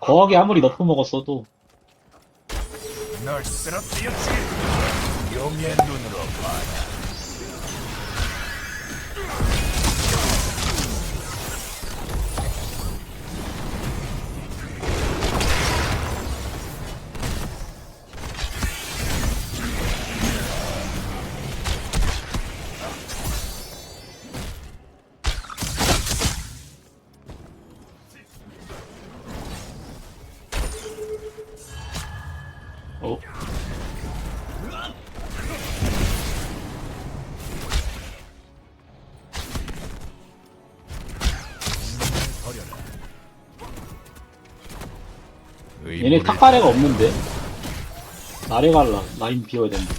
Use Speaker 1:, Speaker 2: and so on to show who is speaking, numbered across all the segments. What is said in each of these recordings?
Speaker 1: 거하게 아무리 너프 먹었어도
Speaker 2: 널 쓰러뜨렸지. 용의 눈으로 봐라.
Speaker 1: 얘네 탁가래가 없는데 나래 갈라 라인 비워야 된다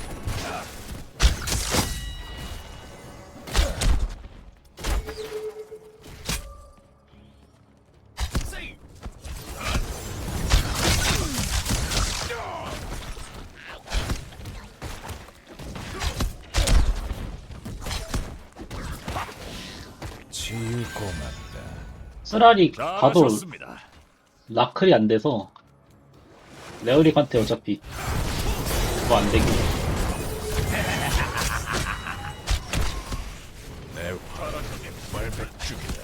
Speaker 2: 고맙다.
Speaker 1: 쓰라리 가도
Speaker 2: 잘하셨습니다.
Speaker 1: 라클이 안 돼서 레오릭한테 어차피 그거 안 되기
Speaker 2: 내 화랑의 말백죽이다.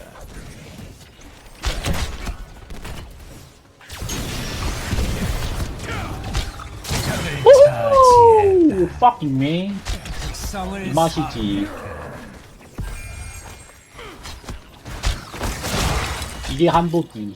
Speaker 1: 오 fucking 이 맛이지. 이게 한복이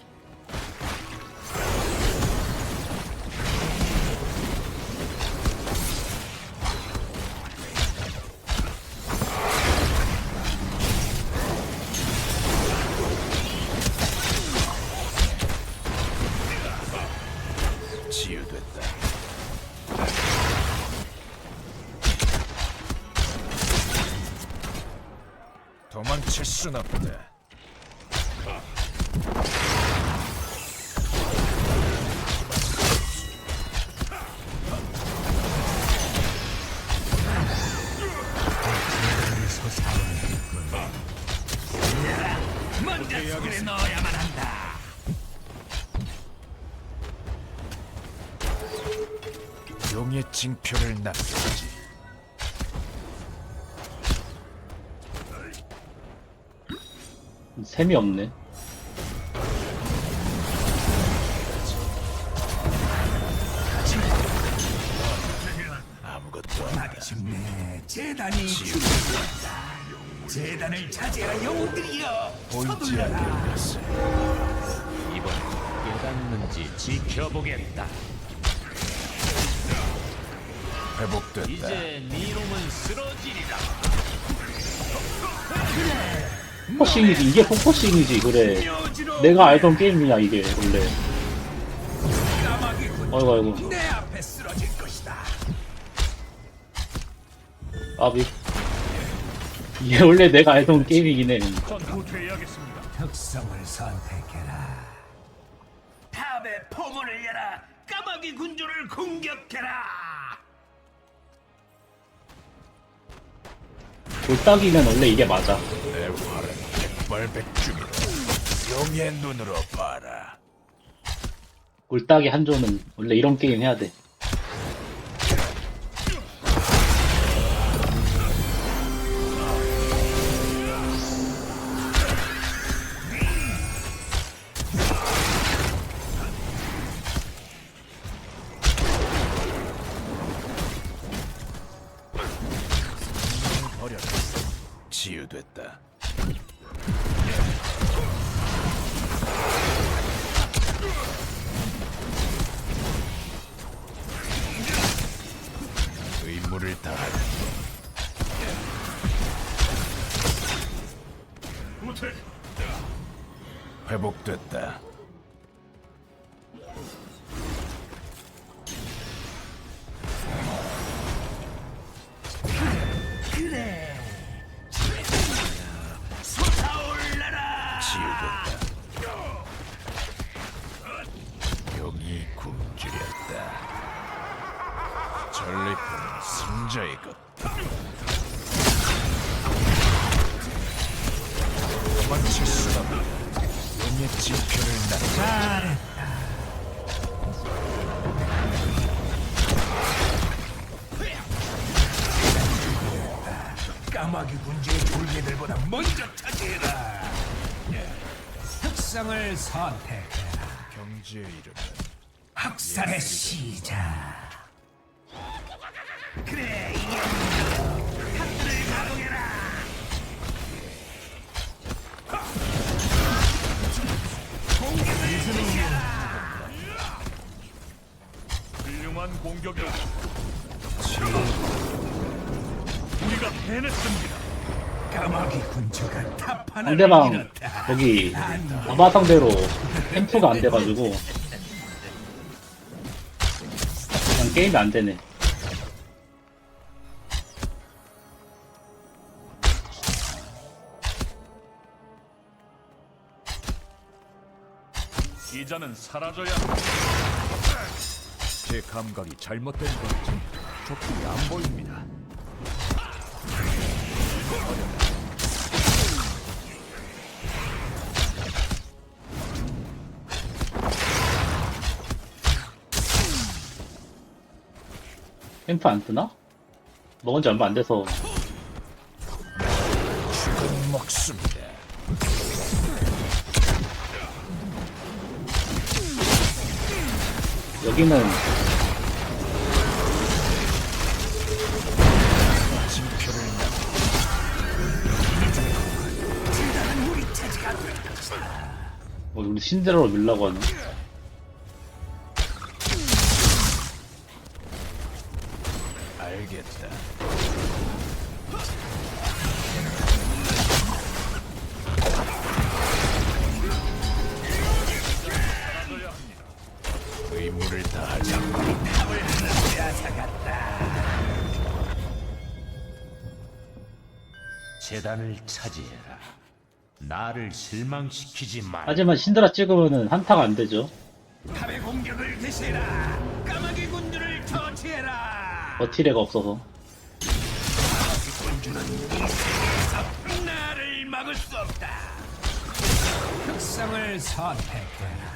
Speaker 2: 도망칠 순 없다. 용의 징표를 남겼지.
Speaker 1: 셈이 없네
Speaker 2: 아무것도.
Speaker 3: 네, 재단이 죽었다. 재단을 차지하라 영웅들이여 서둘러라.
Speaker 4: 이번 깨닫는지 지켜보겠다.
Speaker 2: 회복됐다.
Speaker 4: 이제 네 놈은 쓰러지리라.
Speaker 1: 포커싱이지 이게 포커싱이지 그래 내가 알던 게임이야 이게 원래 아이고 아이고. 아비 이게 원래 내가 알던 게임이긴 해.
Speaker 3: 특성을 선택해라. 탑의 포문을 열어 까마귀 군주를 공격해라.
Speaker 1: 돌딱이는 원래 이게 맞아
Speaker 2: 백발백중이다. 용의 눈으로 봐라.
Speaker 1: 골딱이 한조는 원래 이런 게임 해야 돼.
Speaker 2: 치유됐다. 의무를 다하라. 회복됐다. 치유됐다. 용이 굶주렸다. 전리품은 승자의 것. 도망칠 수 없는 은의 지표를
Speaker 3: 나르다. 까마귀 군주의 졸개들보다 먼저 차지해라. 특성을 예. 선택해라.
Speaker 2: 경지의 이름.
Speaker 3: 학살의 시작. 그래, 이게 학들을 가동해라.
Speaker 5: 훌륭한 공격이다. 우리가 해냈습니다.
Speaker 3: 까마귀 군주가 탑 하나를
Speaker 1: 상대방. 거기 아바 상대로 템프가 안 돼가지고 그냥 게임이 안 되네.
Speaker 5: 이 자는 사라져야 한다.
Speaker 2: 제 감각이 잘못된 건지 적들이 안 보입니다.
Speaker 1: 템프 안 뜨나? 먹은 지 얼마 안 돼서
Speaker 2: 죽은 목숨이다.
Speaker 1: 여기는. 뭐 우리 신데렐로 밀라고 하네.
Speaker 2: 알겠다.
Speaker 4: 재단을 차지해라. 나를 실망시키지 마.
Speaker 1: 하지만 신드라 찍으면은 한타가 안 되죠.
Speaker 3: 탑의 공격을 대시해라. 까마귀 군주를 처치해라.
Speaker 1: 버티레가 없어서.
Speaker 3: 나를 막을 수 없다. 특성을 선택해라.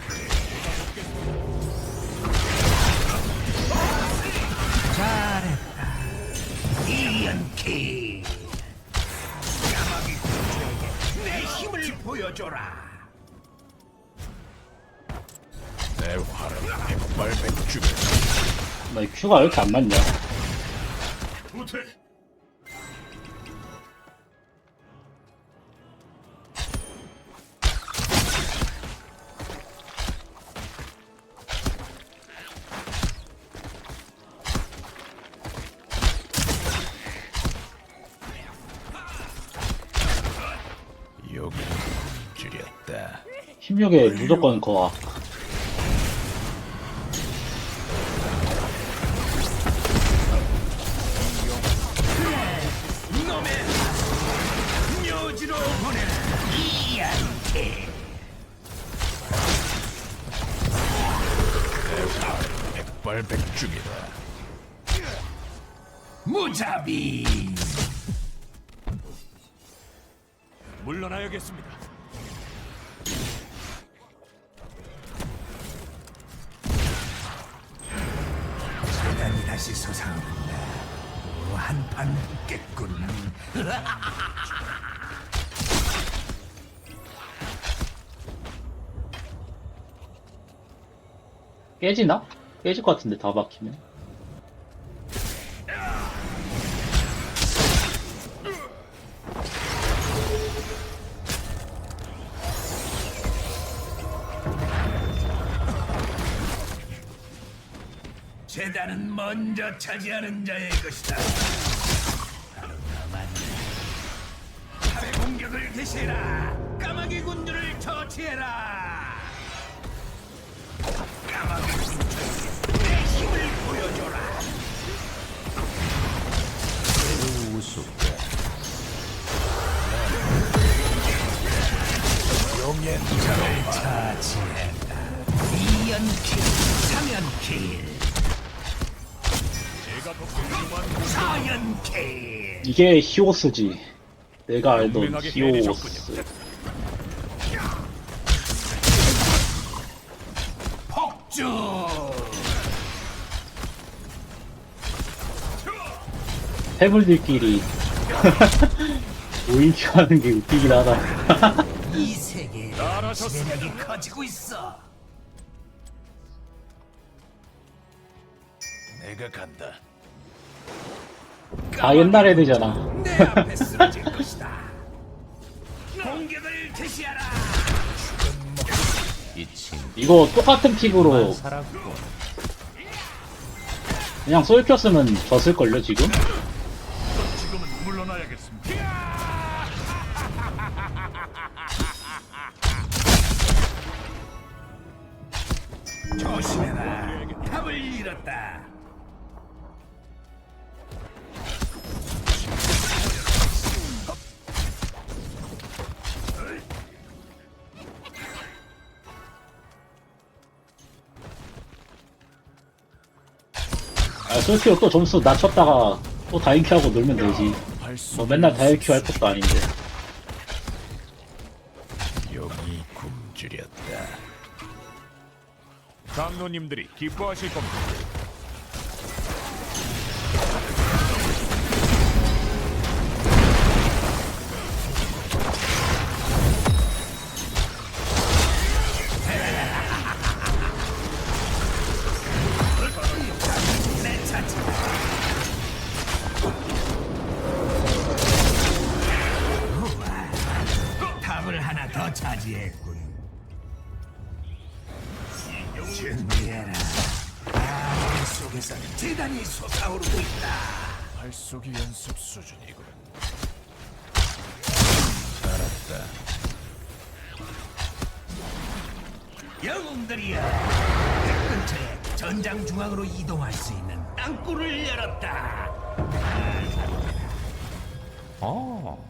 Speaker 3: 잘했다. 이연키. 까마귀 군주에게 내 힘을 보여줘라.
Speaker 2: 내 활은 백발백중이다.
Speaker 1: 나이 큐가 왜 이렇게 안 맞냐?
Speaker 5: 후퇴.
Speaker 1: 16에 무조건 거와.
Speaker 2: 백발백중이다.
Speaker 3: 무자비.
Speaker 5: 물러나야겠습니다.
Speaker 3: 다시 솟아오른다. 한판 붙겠군.
Speaker 1: 깨지나? 깨질 것 같은데 다 박히면.
Speaker 3: 재단은 먼저 차지하는 자의 것이다. 바로 나만. 탑의 공격을 개시해라. 까마귀 군주를 처치해라. 까마귀 군주에게 내 힘을 보여줘라.
Speaker 2: 용의
Speaker 3: 적을 처치했다. 이연킬, 삼연킬,
Speaker 1: 이게 히오스지. 내가 알던 히오스.
Speaker 3: 폭주.
Speaker 1: 패물들끼리 오인큐 하는 게 웃기긴 하다.
Speaker 3: 이 세계에. 지배력이 커지고 있어.
Speaker 5: 내가 간다.
Speaker 1: 다 옛날 애들잖아.
Speaker 3: 내 앞에 쓰러질 것이다. 공격을 개시하라.
Speaker 4: 이 친구
Speaker 1: 이거 똑같은 픽으로
Speaker 4: 살았고
Speaker 1: 그냥 솔 켰으면 졌을걸요, 지금?
Speaker 5: 지금은 물러나야겠습니다.
Speaker 3: 조심해라. 답을 잃었다.
Speaker 1: 아, 솔키로 또 점수 낮췄다가 또 다이큐하고 놀면 되지. 뭐 맨날 다이큐 할 것도 아닌데.
Speaker 2: 영이 굶주렸다. 장로님들이 기뻐하실 겁니다.
Speaker 3: 솟아오르고 있다.
Speaker 2: 발속이 연습 수준이군.
Speaker 3: 영웅들이여, 벽 근처에 전장 중앙으로 이동할 수 있는 땅굴을 열었다.
Speaker 4: 어,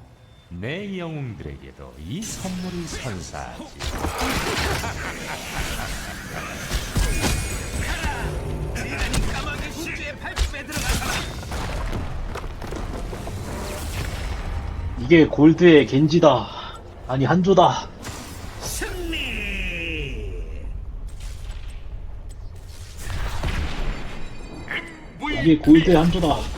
Speaker 4: 내 영웅들에게도 이 선물이 선사하지.
Speaker 1: 이게 골드의 겐지다. 아니, 한조다.
Speaker 3: 승리.
Speaker 1: 이게 골드의 한조다.